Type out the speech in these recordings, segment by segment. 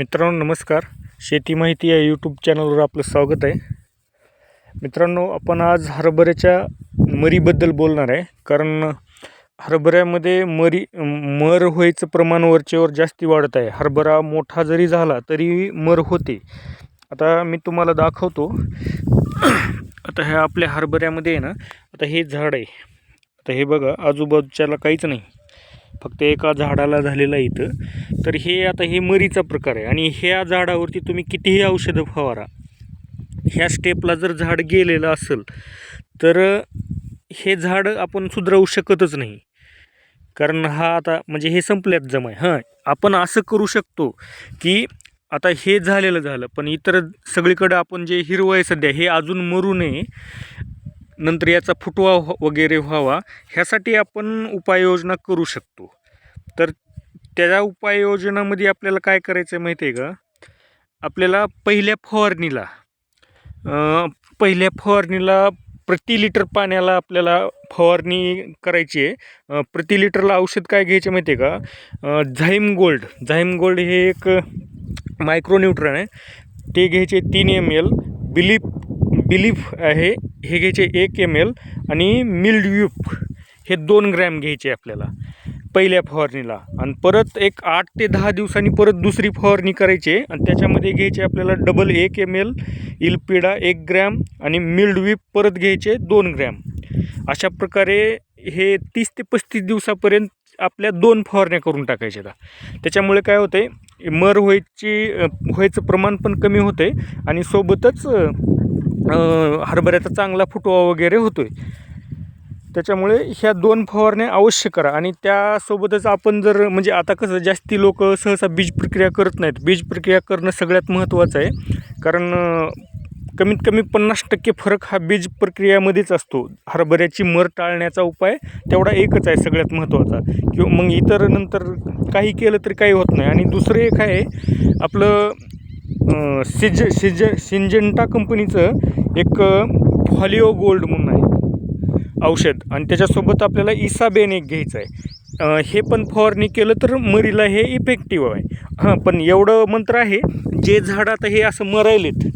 मित्रांनो नमस्कार. शेती माहिती या यूट्यूब चॅनलवर आपलं स्वागत आहे. मित्रांनो आपण आज हरभऱ्याच्या मरीबद्दल बोलणार आहे. कारण हरभऱ्यामध्ये मरी मर व्हायचं प्रमाण वरचेवर जास्ती वाढत आहे. हरभरा मोठा जरी झाला तरी मर होते. आता मी तुम्हाला दाखवतो. आता ह्या आपल्या हरभऱ्यामध्ये आहे ना आता हे झाड आहे. आता हे बघा आजूबाजूच्याला काहीच नाही. फक्त एका झाडाला झालेलं आहे इथं. तर हे आता हे मरीचा प्रकार आहे. आणि ह्या झाडावरती तुम्ही कितीही औषधं फवारा. ह्या स्टेपला जर झाड गेलेलं असेल तर हे झाड आपण सुधरवू शकतच नाही. कारण हा आता म्हणजे हे संपल्यात जमाय. हां आपण असं करू शकतो की आता हे झालेलं झालं पण इतर सगळीकडं आपण जे हिरवं आहे सध्या हे अजून मरू नये. नंतर याचा फुटवा वगैरे व्हावा ह्यासाठी आपण उपाययोजना करू शकतो. तर त्या उपाययोजनामध्ये आपल्याला काय करायचं आहे माहिती आहे का? आपल्याला पहिल्या फवारणीला पहिल्या फवारणीला प्रति लिटर पाण्याला आपल्याला फवारणी करायची आहे. प्रति लिटरला औषध काय घ्यायचे माहिती आहे का झाईम गोल्ड. झाईम गोल्ड हे एक मायक्रोन्यूट्रन आहे. ते घ्यायचे तीन एम एल बिलीप बिलीफ आहे हे घ्यायचे एक एम एल आणि मिल्डयुप हे दोन ग्रॅम घ्यायचे आपल्याला पहिल्या फवारणीला. आणि परत एक आठ ते दहा दिवसांनी परत दुसरी फवारणी करायची आहे आणि त्याच्यामध्ये घ्यायचे आपल्याला डबल एक एम एल इलपिडा एक ग्रॅम आणि मिल्डविप परत घ्यायचे दोन ग्रॅम. अशा प्रकारे हे तीस ते पस्तीस दिवसापर्यंत आपल्या दोन फवारण्या करून टाकायच्या त्याच्यामुळे काय होतं आहे मर व्हायची व्हायचं प्रमाण पण कमी होतं आहे आणि सोबतच हरभऱ्याचा चांगला फुटवा वगैरे होतो आहे त्याच्यामुळे ह्या दोन फवारण्या अवश्य करा आणि त्यासोबतच आपण जर म्हणजे आता कसं जास्ती लोक सहसा बीज प्रक्रिया करत नाहीत. बीज प्रक्रिया करणं सगळ्यात महत्त्वाचं आहे. कारण कमीत कमी पन्नास टक्के फरक हा बीज प्रक्रियामध्येच असतो. हरभऱ्याची मर टाळण्याचा उपाय तेवढा एकच आहे सगळ्यात महत्त्वाचा. किंवा मग इतर नंतर काही केलं तरी काही होत नाही. आणि दुसरं एक आहे आपलं सिज सिज सिंजेंटा कंपनीचं एक फॉलिओ गोल्ड म्हणून आहे. औषध. आणि त्याच्यासोबत आपल्याला इसाबेन एक घ्यायचं आहे. हे पण फवारणी केलं तर मरीला हे इफेक्टिव्ह आहे. हां पण एवढं मंत्र आहे जे झाड आता हे असं मरायलेत.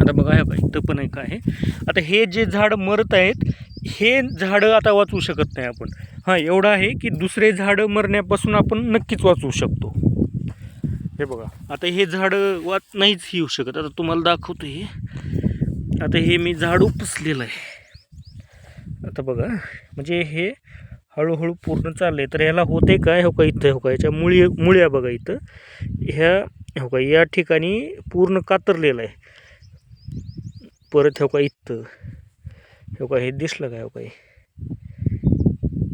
आता बघा ह्या बाई पण एक आहे. आता हे जे झाड मरत आहेत हे झाडं आता वाचवू शकत नाही आपण. हां एवढं आहे की दुसरे झाडं मरण्यापासून आपण नक्कीच वाचवू शकतो. हे बघा. आता हे झाडं वाच नाहीच येऊ शकत. आता तुम्हाला दाखवतो हे. आता हे मी झाड उपसलेलं आहे. आता बघा म्हणजे हे हळूहळू पूर्ण चाललं आहे तर ह्याला होते काय? हो का इथं? हो का? याच्या मुळी मुळ्या बघा इथं. ह्या हो का? या ठिकाणी पूर्ण कातरलेलं आहे. परत हो का इथं? हो का? हे दिसलं काय? हो काय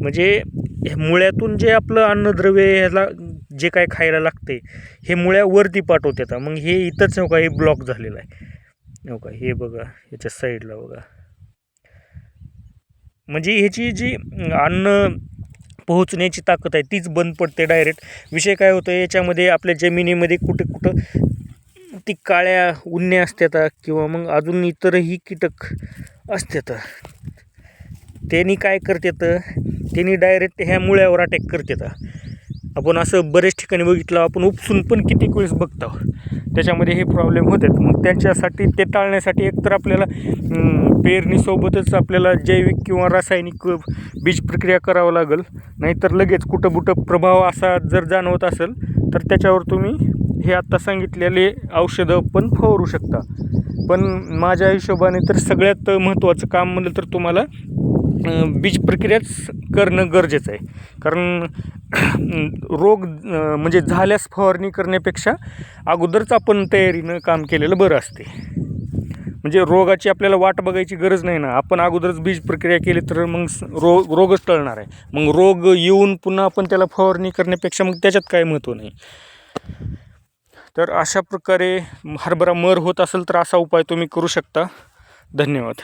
म्हणजे ह्या मुळ्यातून जे आपलं अन्नद्रव्य ह्याला जे काय खायला लागते हे मुळ्या वरती पाठवतात मग हे इथंच हो का हे ब्लॉक झालेलं आहे. हो का? हे बघा याच्या साईडला बघा. म्हणजे ह्याची जी अन्न पोहोचण्याची ताकद आहे तीच बंद पडते डायरेक्ट विषय काय होतं याच्यामध्ये आपल्या जमिनीमध्ये कुठे कुठं ती काळ्या उन्या असतात किंवा मग अजून इतरही कीटक असतात. त्यांनी काय करतात? त्यांनी डायरेक्ट ह्या मुळ्यावर अटॅक करतात. आपण असं बरेच ठिकाणी बघितलं आपण उपसून पण कितीक वेळेस बघतो. त्याच्यामध्ये हे प्रॉब्लेम होतात मग त्यांच्यासाठी ते टाळण्यासाठी एकतर आपल्याला पेरणीसोबतच आपल्याला जैविक किंवा रासायनिक बीज प्रक्रिया करावं लागेल. नाहीतर लगेच कुठं कुठं प्रभाव असा जर जाणवत असेल तर त्याच्यावर तुम्ही हे आत्ता सांगितलेले औषधं पण फवारू शकता. पण माझ्या हिशोबाने तर सगळ्यात महत्त्वाचं काम म्हणलं तर तुम्हाला बीज प्रक्रियाच करणं गरजेचं आहे. कारण रोग म्हणजे झाल्यास फवारणी करण्यापेक्षा अगोदरच आपण तयारीनं काम केलेलं बरं असते. म्हणजे रोगाची आपल्याला वाट बघायची गरज नाही ना. आपण अगोदरच बीज प्रक्रिया केली तर मग रोग रो रोगच टळणार आहे. मग रोग येऊन पुन्हा आपण त्याला फवारणी करण्यापेक्षा मग त्याच्यात काय महत्त्व नाही. तर अशा प्रकारे हरभरा मर होत असेल तर असा उपाय तुम्ही करू शकता. धन्यवाद.